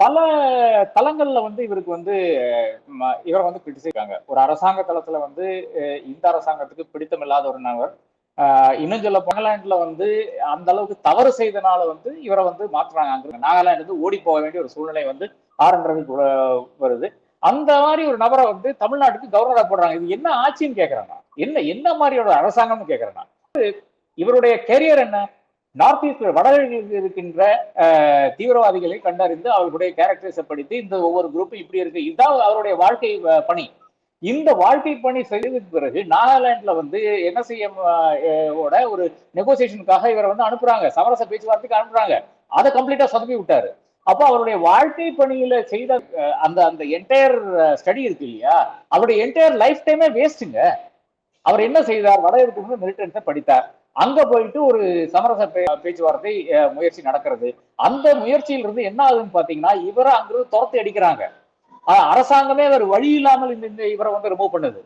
பல தளங்கள்ல வந்து இவருக்கு வந்து ம, இவரை வந்து கிரிட்டிசிக்காங்க ஒரு அரசாங்க தளத்துல வந்து இந்த அரசாங்கத்துக்கு பிடித்தமில்லாத ஒரு நபர். இன்னும் சொல்ல நாகாலாந்துல வந்து அந்த அளவுக்கு தவறு செய்தனால வந்து இவரை வந்து மாற்றுறாங்க அங்க நாகாலாந்து வந்து ஓடி போக வேண்டிய ஒரு சூழ்நிலை வந்து ஆர் என் ரவிக்கு வருது. அந்த மாதிரி ஒரு நபரை வந்து தமிழ்நாட்டுக்கு கவர்னரா போடுறாங்க. இது என்ன ஆட்சின்னு கேக்குறேன்? என்ன என்ன மாதிரியோட அரசாங்கம்னு கேக்குறேன்? இவருடைய கெரியர் என்ன? நார்த் ஈஸ்ட் வடகிழக்கு இருக்கின்ற தீவிரவாதிகளை கண்டறிந்து அவர்களுடைய கேரக்டர்ஸை படித்து இந்த ஒவ்வொரு குரூப்பும் இப்படி இருக்கு. இதுதான் அவருடைய வாழ்க்கை பணி. இந்த வாழ்க்கை பணி செய்ததுக்கு பிறகு நாகாலாந்துல வந்து என்எஸ்ஐஎம் ஓட ஒரு நெகோசியேஷனுக்காக இவரை வந்து அனுப்புறாங்க. சமரச பேச்சுவார்த்தைக்கு அனுப்புறாங்க. அதை கம்ப்ளீட்டா சொதப்பி விட்டாரு. அப்போ அவருடைய வாழ்க்கை பணியில செய்த அந்த அந்த என்டையர் ஸ்டடி இருக்கு இல்லையா? அவருடைய என்டையர் லைஃப் டைமே வேஸ்ட்டுங்க அவர் என்ன செய்தார்? வடகிழக்கு மிலிட்டன்ஸை படித்தார். அங்க போயிட்டு ஒரு சமரச பேச்சுவார்த்தை முயற்சி நடக்கிறது. அந்த முயற்சியில இருந்து என்ன ஆகுதுன்னு பாத்தீங்கன்னா இவரை அங்கிருந்து துரத்தி அடிக்கிறாங்க. அரசாங்கமே அவர் வழி இல்லாமல் இந்த இந்த இவரை வந்து ரிமூவ் பண்ணுது.